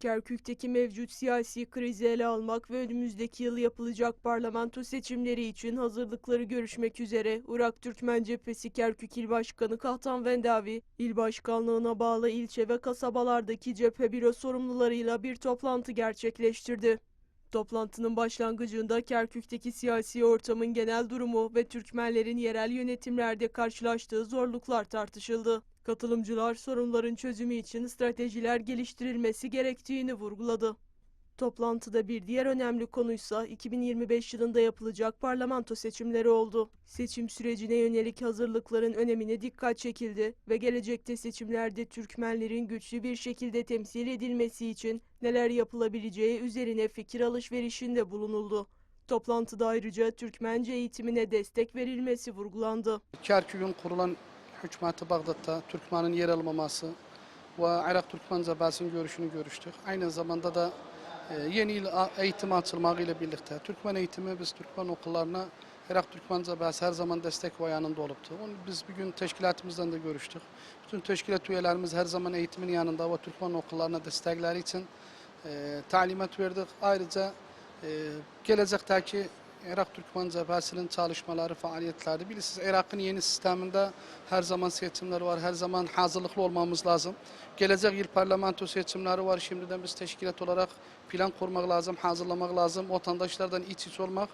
Kerkük'teki mevcut siyasi krizi ele almak ve önümüzdeki yıl yapılacak parlamento seçimleri için hazırlıkları görüşmek üzere Irak Türkmen Cephesi Kerkük İl Başkanı Kahtan Vendavi, il başkanlığına bağlı ilçe ve kasabalardaki cephe büro sorumlularıyla bir toplantı gerçekleştirdi. Toplantının başlangıcında Kerkük'teki siyasi ortamın genel durumu ve Türkmenlerin yerel yönetimlerde karşılaştığı zorluklar tartışıldı. Katılımcılar sorunların çözümü için stratejiler geliştirilmesi gerektiğini vurguladı. Toplantıda bir diğer önemli konuysa 2025 yılında yapılacak parlamento seçimleri oldu. Seçim sürecine yönelik hazırlıkların önemine dikkat çekildi ve gelecekte seçimlerde Türkmenlerin güçlü bir şekilde temsil edilmesi için neler yapılabileceği üzerine fikir alışverişinde bulunuldu. Toplantıda ayrıca Türkmence eğitimine destek verilmesi vurgulandı. Kerkük'ün kurulan hükümeti Bağdat'ta Türkmen'in yer almaması ve Irak Türkmen Cebesi'nin görüşünü görüştük. Aynı zamanda da e, yeni il a- eğitim açılmasıyla birlikte Türkmen eğitimi biz Türkmen okullarına Irak Türkmen Cebesi her zaman destek ve yanında oluptu. Onu biz bir gün teşkilatımızdan da görüştük. Bütün teşkilat üyelerimiz her zaman eğitimin yanında ve Türkmen okullarına destekleri için e, talimat verdik. Ayrıca e, gelecekteki Irak Türkmen Cebesi'nin çalışmaları, faaliyetleri. Bilirsiniz Irak'ın yeni sisteminde her zaman seçimler var, her zaman hazırlıklı olmamız lazım. Gelecek yıl parlamento seçimleri var. Şimdiden biz teşkilat olarak plan kurmak lazım, hazırlamak lazım. Vatandaşlardan iç iç olmak